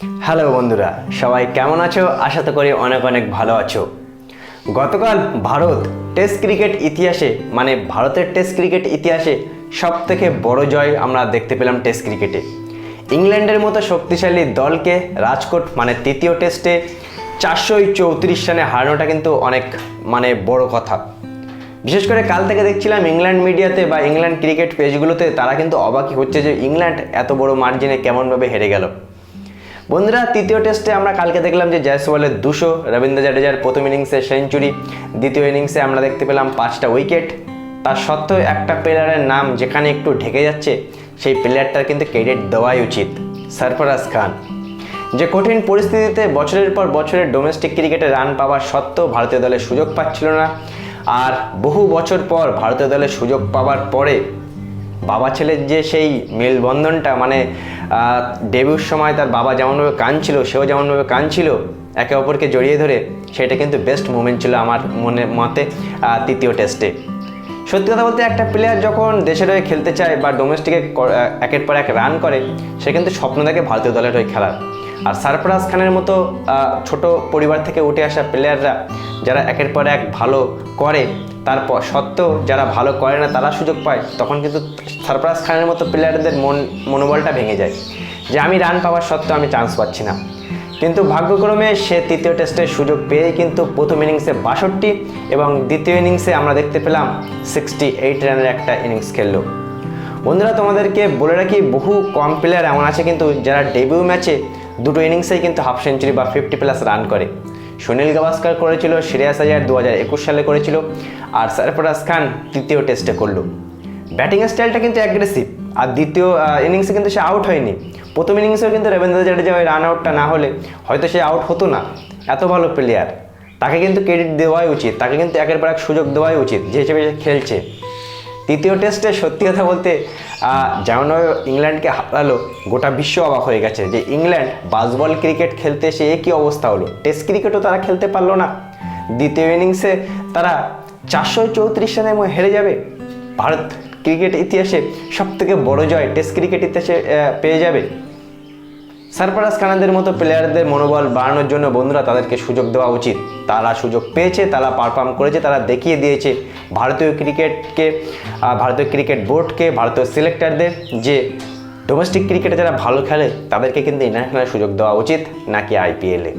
Hello বন্ধুরা, সবাই কেমন আছো? আশা তো করি অনেক অনেক ভালো আছো। গতকাল ভারত টেস্ট ক্রিকেট ইতিহাসে মানে ভারতের টেস্ট ক্রিকেট ইতিহাসে সব থেকে বড় জয় আমরা দেখতে পেলাম টেস্ট ক্রিকেটে। ইংল্যান্ডের মতো শক্তিশালী দলকে রাজকোট মানে তৃতীয় টেস্টে চারশো চৌত্রিশ রানে হারানোটা কিন্তু অনেক মানে বড় কথা। বিশেষ করে কাল থেকে দেখছিলাম ইংল্যান্ড মিডিয়াতে বা ইংল্যান্ড ক্রিকেট পেজগুলোতে তারা কিন্তু অবাকই হচ্ছে যে ইংল্যান্ড এত বড় মার্জিনে কেমনভাবে হেরে গেল। বন্ধুরা, তৃতীয় টেস্টে আমরা কালকে দেখলাম যে জয়সওয়ালের দুশো, রবীন্দ্র জাডেজার প্রথম ইনিংসে সেঞ্চুরি, দ্বিতীয় ইনিংসে আমরা দেখতে পেলাম পাঁচটা উইকেট তার সত্ত্বেও একটা প্লেয়ারের নাম যেখানে একটু ঢেকে যাচ্ছে, সেই প্লেয়ারটার কিন্তু ক্রেডিট দেওয়াই উচিত, সরফরাজ খান। যে কঠিন পরিস্থিতিতে বছরের পর বছরের ডোমেস্টিক ক্রিকেটে রান পাওয়ার সত্ত্বেও ভারতীয় দলে সুযোগ পাচ্ছিল না, আর বহু বছর পর ভারতীয় দলে সুযোগ পাওয়ার পরে বাবা ছেলের যে সেই মেলবন্ধনটা মানে ডেবিউর সময় তার বাবা যেমনভাবে কাঁদছিল, সেও যেমনভাবে কাঁদছিল, একে অপরকে জড়িয়ে ধরে, সেটা কিন্তু বেস্ট মুমেন্ট ছিল আমার মনে, মতে তৃতীয় টেস্টে সত্যি কথা বলতে একটা প্লেয়ার যখন দেশের হয়ে খেলতে চায় বা ডোমেস্টিকে একের পর এক রান করে, সে কিন্তু স্বপ্ন দেখে ভারতীয় দলের হয়ে খেলার। আর সারফরাজ খানের মতো ছোট পরিবার থেকে উঠে আসা প্লেয়াররা যারা একের পর এক ভালো করে তারপর সত্ত্বেও যারা ভালো করে না তারা সুযোগ পায়, তখন কিন্তু সারফরাজ খানের মতো প্লেয়ারদের মন মনোবলটা ভেঙে যায়। যে আমি রান পাওয়ার সত্ত্বেও আমি চান্স পাচ্ছি না। কিন্তু ভাগ্যক্রমে সে তৃতীয় টেস্টের সুযোগ পেয়ে কিন্তু প্রথম ইনিংসে বাষট্টি এবং দ্বিতীয় ইনিংসে আমরা দেখতে পেলাম সিক্সটি এইট রানের একটা ইনিংস খেললো। বন্ধুরা, তোমাদেরকে বলে রাখি, বহু কম প্লেয়ার এমন আছে কিন্তু যারা ডেবিউ ম্যাচে দুটো ইনিংসেই কিন্তু হাফ সেঞ্চুরি বা ফিফটি প্লাস রান করে। সুনীল গাভাস্কার করেছিল শ্রেয়াস আয়ার দু হাজার একুশ সালে করেছিল আর সরফরাজ খান তৃতীয় টেস্টে করল। ব্যাটিং স্টাইলটা কিন্তু অ্যাগ্রেসিভ আর দ্বিতীয় ইনিংসে কিন্তু সে আউট হয়নি। প্রথম ইনিংসেও কিন্তু রবীন্দ্র জাডেজা ওই রান আউটটা না হলে হয়তো সে আউট হতো না। এত ভালো প্লেয়ার তাকে কিন্তু ক্রেডিট দেওয়াই উচিত। তাকে কিন্তু একের পর এক সুযোগ দেওয়াই উচিত, যে হিসেবে সে খেলছে। তৃতীয় টেস্টে সত্যি কথা বলতে যেমন ইংল্যান্ডকে হারালো, গোটা বিশ্ব অবাক হয়ে গেছে যে ইংল্যান্ড বাসবল ক্রিকেট খেলতে এসে একই অবস্থা হলো। টেস্ট ক্রিকেটও তারা খেলতে পারল না। দ্বিতীয় ইনিংসে তারা চারশো চৌত্রিশ রানে হেরে যাবে। ভারত ক্রিকেট ইতিহাসে সব থেকে বড় জয় টেস্ট ক্রিকেট ইতিহাসে পেয়ে যাবে। সারফরাজ খানাদের মতো প্লেয়ারদের মনোবল বাড়ানোর জন্য বন্ধুরা তাদেরকে সুযোগ দেওয়া উচিত। তারা সুযোগ পেয়েছে, তারা পারফর্ম করেছে, তারা দেখিয়ে দিয়েছে ভারতীয় ক্রিকেটকে ভারতীয় ক্রিকেট বোর্ডকে ভারতীয় সিলেক্টারদের যে ডোমেস্টিক ক্রিকেটে যারা ভালো খেলে, তাদেরকে কিন্তু ইন্টারন্যাশনাল সুযোগ দেওয়া উচিত, নাকি আইপিএলে